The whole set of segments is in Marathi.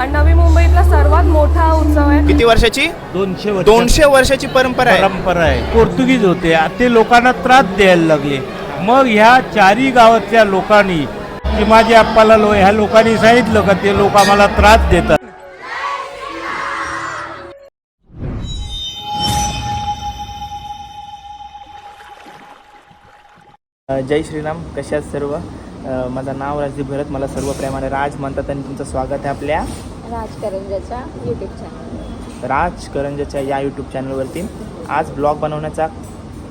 आणि नवी मुंबईतला सर्वात मोठा उत्सव आहे. किती वर्षाची? दोनशे वर्ष दोनशे वर्षाची परंपरा आहे. परंपरा आहे. पोर्तुगीज होते. ते लोकांना त्रास द्यायला लागले. मग ह्या चारी गावातल्या लोकांनी की माझे आप्पाला लो ह्या लोकांनी सांगितलं का ते लोक आम्हाला त्रास देतात. जय श्रीराम. कशात सर्व? माझं नाव राजदीप भरत मला सर्व प्रेमाने राज म्हणतात आणि तुमचं स्वागत आहे आपल्या राजकारंजाच्या यूट्यूब चॅनल राज करंजाच्या या यूट्यूब चॅनलवरती आज ब्लॉग बनवण्याचा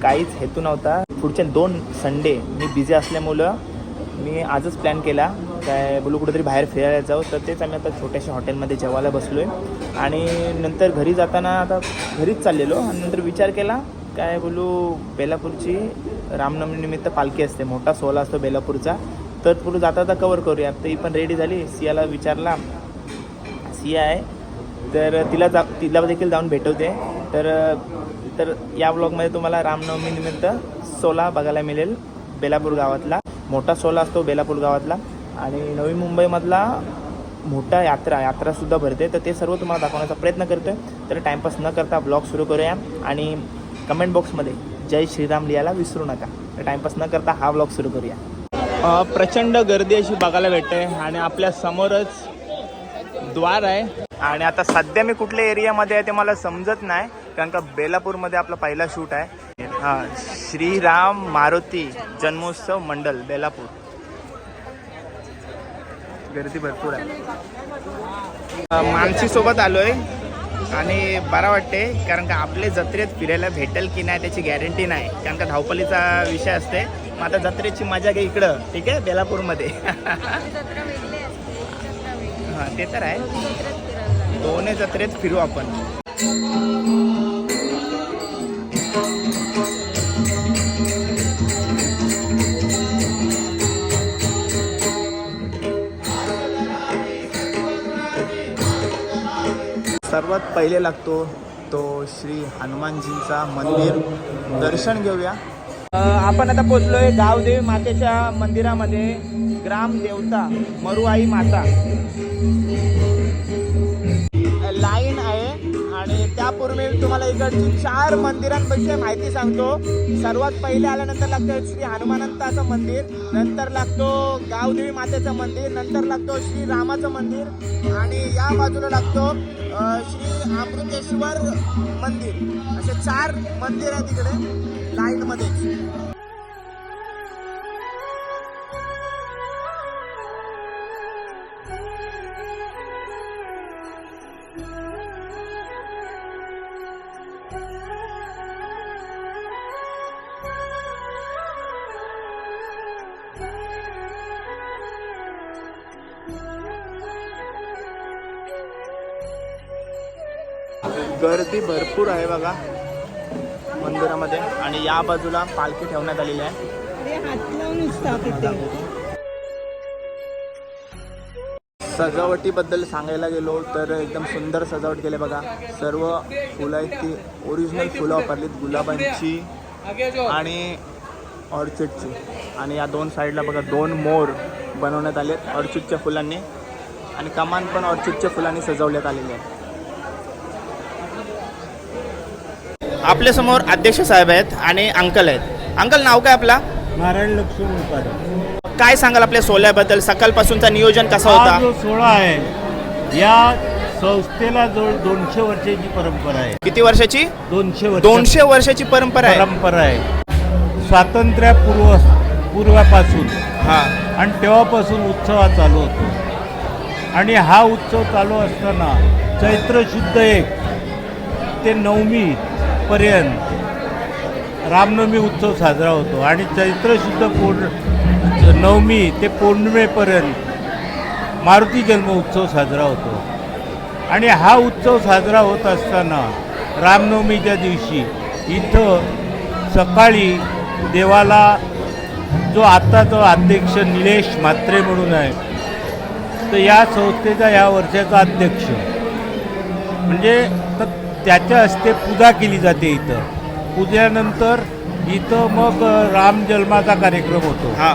काहीच हेतू नव्हता. पुढच्या दोन संडे मी बिझी असल्यामुळं मी आजच प्लॅन केला. काय बोलू कुठेतरी बाहेर फिरायला जाऊ. तर तेच आम्ही आता छोट्याशा हॉटेलमध्ये जेवायला बसलो आहे आणि नंतर घरी जाताना आता घरीच चाललेलो. आणि नंतर विचार केला काय बोलू बेलापूरची रामनवमीनिमित्त पालखी असते. मोठा सोहळा असतो बेलापूरचा. तर पुढे जाता जाता कवर करूया. तर ही पण रेडी झाली. सियाला विचारला. सिया आहे. तर तिला जा तिला देखील जाऊन भेटवते. तर तर या ब्लॉगमध्ये तुम्हाला रामनवमीनिमित्त सोला बघायला मिळेल. बेलापूर गावातला. मोठा सोला असतो बेलापूर गावातला. आणि नवी मुंबईमधला मोठा यात्रा यात्रासुद्धा भरते. तर ते सर्व तुम्हाला दाखवण्याचा प्रयत्न करतो आहे तर टाईमपास न करता ब्लॉग सुरू करूया. आणि कमेंट बॉक्समध्ये जय श्रीराम लिहायला विसरू नका. तर टाईमपास न करता हा ब्लॉग सुरू करूया. प्रचंड गर्दी अशी बघायला भेटते आणि आपल्या समोरच द्वार आहे. आणि आता सध्या मी कुठल्या एरियामध्ये आहे ते मला समजत नाही कारण का बेलापूरमध्ये आपला पहिला शूट आहे. हां श्रीराम मारुती जन्मोत्सव मंडल बेलापूर. गर्दी भरपूर आहे. मानसीसोबत आलो आहे आणि बरा वाटते कारण का आपले जत्रेत फिरायला भेटेल की नाही त्याची गॅरंटी नाही कारण का धावपलीचा विषय असते. मग आता जत्रेची मजा घे इकडं ठीक आहे? बेलापूरमध्ये. हां ते तर आहे. दोन्ही जत्रेत फिरू आपण. सर्वात पहिले लागतो तो श्री हनुमानजींचा मंदिर. दर्शन घेऊया. आपण आता पोचलोय गावदेवी मातेच्या मंदिरामध्ये. ग्रामदेवता मरुआई माता. यापूर्वी तुम्हाला इकडची चार मंदिरांबद्दल माहिती सांगतो. सर्वात पहिले आल्यानंतर लागतं श्री हनुमानंताचं मंदिर नंतर लागतो गावदेवी मातेचं मंदिर नंतर लागतो श्री रामाचं मंदिर आणि या बाजूला लागतो श्री अमृतेश्वर मंदिर. असे चार मंदिर आहे तिकडे लाईनमध्ये गर्दी भरपूर आहे बघा. मंदिरामध्ये. आणि या बाजूला पालखी ठेवण्यात आलेली आहे. सजावटीबद्दल सांगायला गेलो तर एकदम सुंदर सजावट केली बघा. सर्व फुलं आहेत ती. ओरिजिनल फुलं वापरलीत गुलाबांची आणि ऑर्चिडची. आणि या दोन साईडला बघा दोन मोर बनवण्यात आले ऑर्चिडच्या फुलांनी. आणि कमान पण ऑर्चिडच्या फुलांनी सजवण्यात आलेली आहे. आपल्यासमोर अध्यक्ष साहेब आहेत आणि अंकल आहेत. अंकल नाव काय आपला? नारायण उपाध्याय काय सांगाल आपल्या सोहळ्याबद्दल? सकाळपासूनचा नियोजन कसा हा होता जो सोहळा आहे या संस्थेला जवळ दोनशे वर्षाची परंपरा आहे. किती वर्षाची? दोनशे वर्ष दोनशे वर्षाची परंपरा आहे. परंपरा आहे. स्वातंत्र्यपूर्व पूर्वापासून हा. आणि तेव्हापासून उत्सव हा चालू होतो. आणि हा उत्सव चालू असताना चैत्र शुद्ध एक ते नवमी पर्यंत रामनवमी उत्सव साजरा होतो आणि चैत्र शुद्ध पौर्ण नवमी ते पौर्णिमेपर्यंत मारुती जन्म उत्सव साजरा होतो. आणि हा उत्सव साजरा होत असताना रामनवमीच्या दिवशी इथं सकाळी देवाला जो आत्ताचा अध्यक्ष निलेश म्हात्रे म्हणून आहे तर या संस्थेचा या वर्षाचा अध्यक्ष. म्हणजे त्याच्या हस्ते पूजा केली जाते इथं. पूजेनंतर इथं मग राम जन्माचा कार्यक्रम होतो. हा.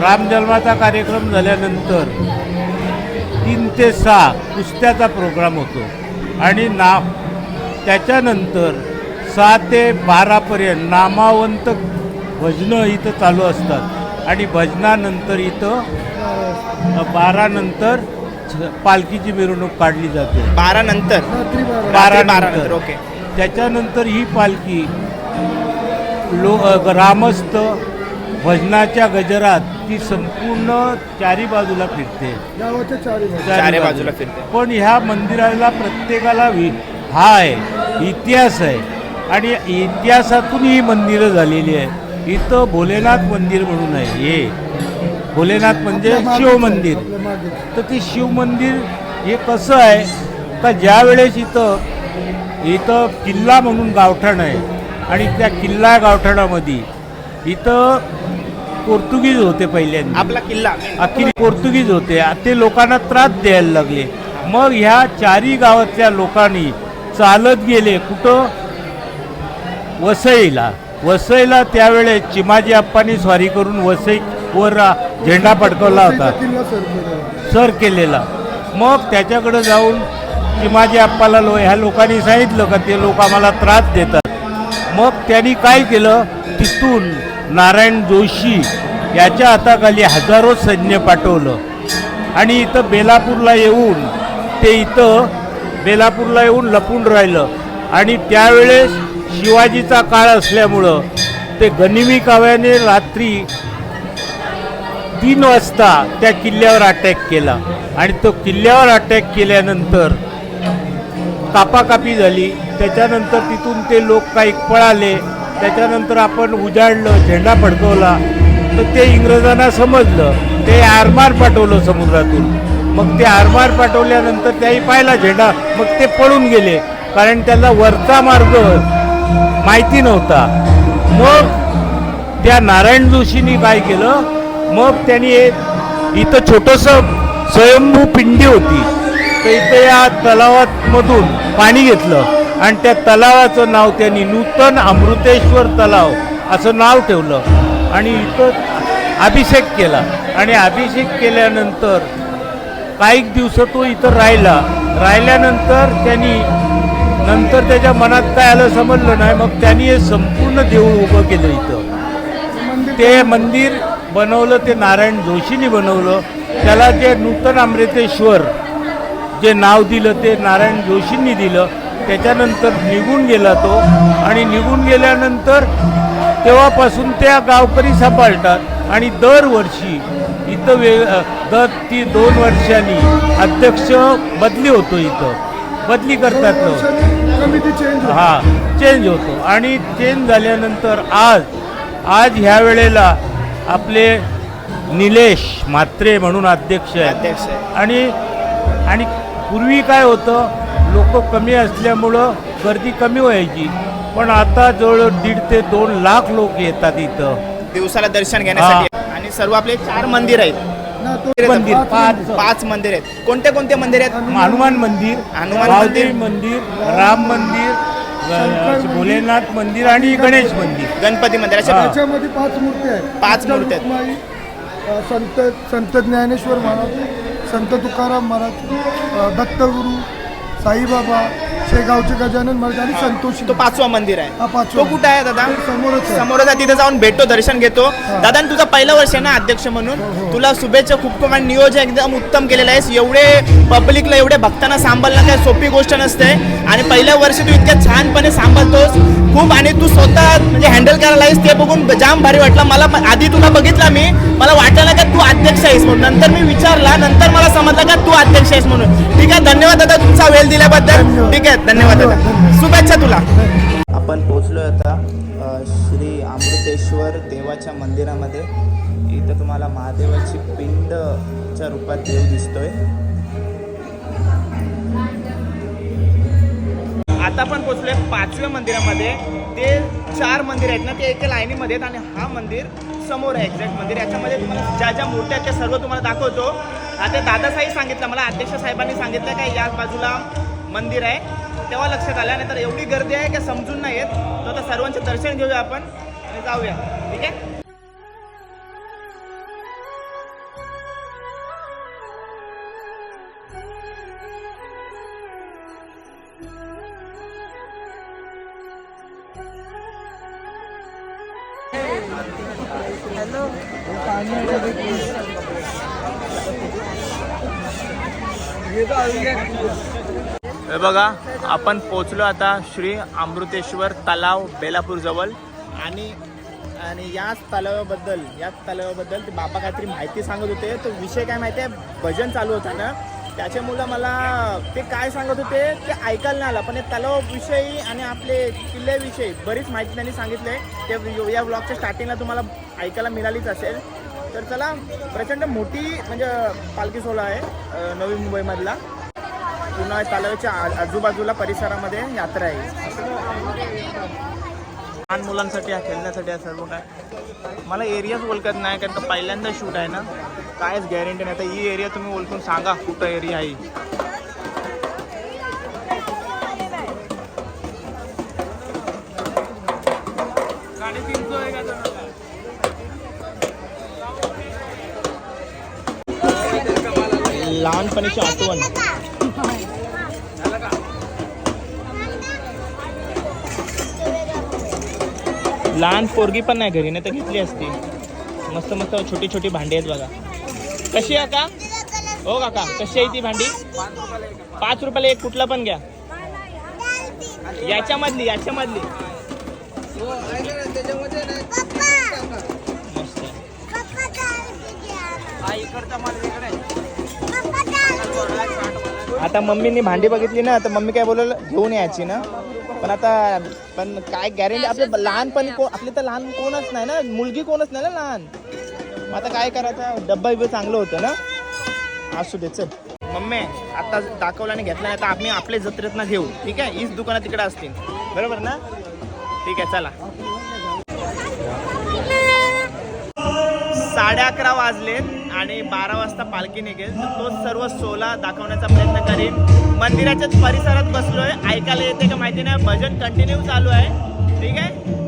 राम जन्माचा कार्यक्रम झाल्यानंतर तीन ते सहा कुस्त्याचा प्रोग्राम होतो. आणि ना त्याच्यानंतर सहा ते बारापर्यंत नामावंत भजनं इथं चालू असतात. आणि भजनानंतर इथं बारानंतर पालखीची मिरवणूक काढली जाते. बारा नंतर बारा. बारा नंतर ओके. त्याच्यानंतर ही पालखी लो ग्रामस्थ भजनाच्या गजरात ती संपूर्ण चारी बाजूला फिरते. चारी बाजूला. फिरते. पण ह्या मंदिराला प्रत्येकाला वि हा आहे इतिहास आहे. आणि इतिहासातून ही मंदिरं झालेली आहे इथं भोलेनाथ मंदिर म्हणून आहे. हे भोलेनाथ म्हणजे शिव मंदिर. तर ते शिव मंदिर हे कसं आहे? का ज्या वेळेस इथं इथं किल्ला म्हणून गावठाण आहे आणि त्या किल्ला गावठाणामध्ये इथं पोर्तुगीज होते पहिल्यांदा. आपला किल्ला. अख्खी पोर्तुगीज होते. ते लोकांना त्रास द्यायला लागले. मग ह्या चारी गावातल्या लोकांनी चालत गेले कुठं? वसईला. वसईला त्यावेळेस चिमाजी आप्पांनी स्वारी करून वसई वर झेंडा फडकवला होता. सर केलेला? मग त्याच्याकडे जाऊन चिमाजी आप्पाला लो ह्या लोकांनी सांगितलं का ते लोक आम्हाला त्रास देतात. मग त्यांनी काय केलं? तिथून नारायण जोशी याच्या हाताखाली हजारो सैन्य पाठवलं. आणि इथं बेलापूरला येऊन ते इथं बेलापूरला येऊन लपून राहिलं. आणि त्यावेळेस शिवाजीचा काळ असल्यामुळं ते गनिमी काव्याने रात्री तीन वाजता त्या किल्ल्यावर अटॅक केला. आणि तो किल्ल्यावर अटॅक केल्यानंतर कापाकापी झाली. त्याच्यानंतर तिथून ते लोक काही पळाले. त्याच्यानंतर आपण उजाडलं झेंडा फडकवला. तर ते इंग्रजांना समजलं. ते आरमार पाठवलं समुद्रातून. मग ते आरमार पाठवल्यानंतर त्याही पाहिला झेंडा. मग ते पळून गेले. कारण त्याला वरचा मार्ग माहिती नव्हता. मग त्या नारायण जोशींनी काय केलं? मग त्यांनी एक इथं छोटंसं स्वयंभू पिंडी होती. तर इथं या तलावातमधून पाणी घेतलं आणि त्या तलावाचं नाव त्यांनी नूतन अमृतेश्वर तलाव असं नाव ठेवलं. आणि इथं अभिषेक केला. आणि अभिषेक केल्यानंतर काही दिवस तो इथं राहिला. राहिल्यानंतर त्यांनी नंतर त्याच्या मनात काय आलं समजलं नाही. मग त्यांनी हे संपूर्ण देऊळ उभं केलं इथं. ते मंदिर बनवलं ते नारायण जोशींनी बनवलं. त्याला जे नूतन अमृतेश्वर जे नाव दिलं ते नारायण जोशींनी दिलं. त्याच्यानंतर निघून गेला तो. आणि निघून गेल्यानंतर तेव्हापासून त्या गावकरी सांभाळतात. आणि दरवर्षी इथं वे दर ती दोन वर्षांनी अध्यक्ष बदली होतो इथं. बदली करतात लोक. हा चेंज होतो. आणि चेंज झाल्यानंतर आज आज ह्या वेळेला आपले निलेश म्हात्रे म्हणून अध्यक्ष आहेत. अध्यक्ष आहे. आणि आणि पूर्वी काय होतं लोक कमी असल्यामुळं गर्दी कमी व्हायची. पण आता जवळ दीड ते दोन लाख लोक येतात इथं. दिवसाला दर्शन घेण्यासाठी. आणि सर्व आपले चार मंदिर आहेत. मंदिर. पाच पाच. मंदिर. आहेत. कोणते कोणते मंदिर आहेत? हनुमान मंदिर हनुमान महादेव मंदिर राम मंदिर भोलेनाथ मंदिर आणि गणेश मंदिर गणपती मंदिर अशा. त्याच्यामध्ये पाच मूर्ती आहेत पाच मूर्ती आहेत. अ, संत संत ज्ञानेश्वर महाराज संत तुकाराम महाराज अ, दत्तगुरू साईबाबा शेगावचे गजानन महाराज आणि संतोषी. तो पाचवा मंदिर आहे. हा पाचवा तो कुठं आहे दादा? समोरच आहे. समोरच आहे तिथे जाऊन भेटतो दर्शन घेतो. दादा आणि तुझं पहिलं वर्ष आहे ना अध्यक्ष म्हणून? हो, तुला शुभेच्छा खूप खूप आणि नियोजन एकदम उत्तम केलेलं आहेस. एवढे पब्लिकला एवढे भक्तांना सांभाळणं काय सोपी गोष्ट नसते. आणि पहिल्या वर्षी तू इतक्या छानपणे सांभाळतोस. खूप आणि तू स्वतः म्हणजे हँडल करायला आहेस ते बघून जाम भारी वाटलं. मला पण- आधी तुला बघितला मी. मला वाटलं का तू अध्यक्ष आहेस म्हणून. नंतर मी विचारला नंतर मला समजलं का तू अध्यक्ष आहेस म्हणून. ठीक आहे धन्यवाद दादा तुमचा वेळ दिल्याबद्दल. ठीक आहे. धन्यवाद दादा. शुभेच्छा तुला. आपण पोहोचलो आता श्री अमृतेश्वर देवाच्या मंदिरामध्ये. इथं तुम्हाला महादेवाची पिंडच्या रूपात देव दिसतोय. आता आपण पोहोचलोय पाचव्या मंदिरामध्ये. ते चार मंदिर आहेत ना ते एका लाईनीमध्ये आहेत आणि हा मंदिर समोर आहे एक्झॅक्ट मंदिर. याच्यामध्ये तुम्हाला ज्या ज्या मूर्त्या आहेत त्या सर्व तुम्हाला दाखवतो. आता दादासाहेब सांगितलं मला अध्यक्ष साहेबांनी सांगितलं का या बाजूला मंदिर आहे. तेव्हा लक्षात आल्या नाहीतर एवढी गर्दी आहे का समजून नाही येत. तर आता सर्वांचे दर्शन घेऊया आपण आणि जाऊया. ठीक आहे? हॅलो हे बघा आपण पोचलो आता श्री अमृतेश्वर तलाव बेलापूर जवळ. आणि आणि याच तलावाबद्दल याच तलावाबद्दल ते बाबा काहीतरी माहिती सांगत होते. तो विषय काय माहिती आहे? भजन चालू होता ना. त्याच्यामुळं मला ते काय सांगत होते ते ऐकायला नाही आलं. पण या तलावाविषयी आणि आपले किल्ल्याविषयी बरीच माहिती त्यांनी सांगितले. ते या ब्लॉगच्या स्टार्टिंगला तुम्हाला ऐकायला मिळालीच असेल. तर चला प्रचंड मोठी म्हणजे पालखी सोहळा आहे नवी मुंबईमधला. पुन्हा तलावाच्या आजूबाजूला परिसरामध्ये यात्रा आहे. लहान मुलांसाठी खेळण्यासाठी आहे सर्व काय. मला एरियाच ओळखत नाही कारण का पहिल्यांदा शूट आहे ना. कायच गॅरंटी नाही. तर ही एरिया तुम्ही ओळखून सांगा कुठं एरिया आहे. लहानपणीची आठवण. लहान पोरगी पण नाही घरी नाही तर घेतली असती. मस्त मस्त छोटी छोटी भांडी आहेत बघा. कशी आहे का हो काका कशी आहे ती भांडी? पाच रुपयाला एक कुठला पण घ्या. याच्यामधली याच्यामधली. मस्त. आता मम्मीनी भांडी बघितली ना तर मम्मी काय बोलवलं घेऊन यायची ना. पण आता पण काय गॅरंटी आपले लहानपणी को आपले तर लहान कोणच नाही ना मुलगी कोणच नाही ना लहान. मग आता काय करायचं डब्बा बिब्बा चांगलं होतं ना. असू दे चल. मम्मी आता दाखवला आणि घेतला नाही तर आम्ही आपल्या जत्रेत ना घेऊ. ठीक आहे? हीच दुकानं तिकडे असतील. बरोबर ना? ठीक आहे चला. साडे अकरा वाजलेत. आणि बारा वाजता पालखी निघेल. तर तो सर्व सोला दाखवण्याचा प्रयत्न करीन. मंदिराच्याच परिसरात बसलोय. ऐकायला येते का माहिती नाही. भजन कंटिन्यू चालू आहे. ठीक आहे?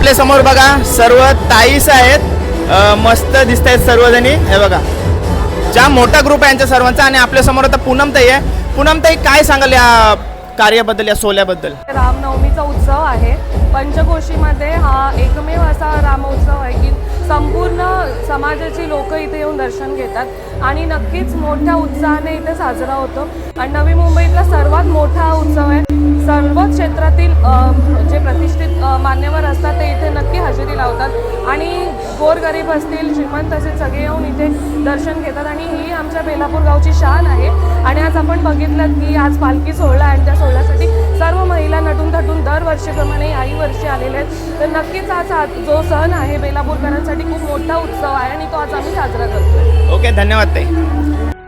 आपल्यासमोर बघा सर्व ताईस आहेत. मस्त दिसत आहेत सर्वजणी. हे बघा. ज्या मोठा ग्रुप आहे यांच्या सर्वांचा आणि आपल्यासमोर आता पूनमताई आहे. पूनमताई काय सांगाल या कार्याबद्दल या सोहळ्याबद्दल? रामनवमीचा उत्सव आहे. पंचकोशीमध्ये हा एकमेव असा रामोत्सव आहे की संपूर्ण समाजाची लोक इथे येऊन दर्शन घेतात आणि नक्कीच मोठ्या उत्साहाने इथे साजरा होतो. आणि नवी मुंबईतला सर्वात मोठा उत्सव आहे. असतात ते इथे नक्की हजेरी लावतात. आणि गोरगरीब असतील श्रीमंत असेल सगळे येऊन इथे दर्शन घेतात. आणि ही आमच्या बेलापूर गावची शान आहे. आणि आज आपण बघितलं की आज पालखी सोहळा आहे आणि त्या सोहळ्यासाठी. सर्व महिला नटून थटून दरवर्षीप्रमाणे याही वर्षी आलेले आहेत. तर नक्कीच आज हा जो सण आहे बेलापूरकरांसाठी खूप मोठा उत्सव आहे आणि तो आज आम्ही साजरा करतो ओके धन्यवाद ताई.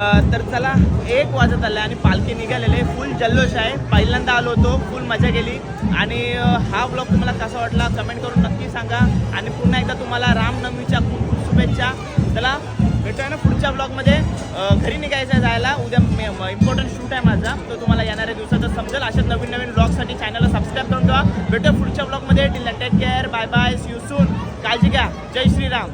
तर चला एक वाजत आलं आणि पालखी निघालेले फुल जल्लोष आहे. पहिल्यांदा आलो होतो. फुल मजा केली. आणि हा ब्लॉग तुम्हाला कसा वाटला कमेंट करून नक्की सांगा. आणि पुन्हा एकदा तुम्हाला रामनवमीच्या खूप खूप शुभेच्छा. चला भेटूया ना पुढच्या ब्लॉगमध्ये घरी निघायचं आहे जायला. उद्या इम्पॉर्टंट शूट आहे माझा. तो तुम्हाला येणाऱ्या दिवसात समजेल. अशाच नवीन नवीन ब्लॉगसाठी चॅनलला सबस्क्राईब करून ठेवा. भेटूया पुढच्या ब्लॉगमध्ये till take care bye bye see you soon काळजी घ्या. जय श्रीराम.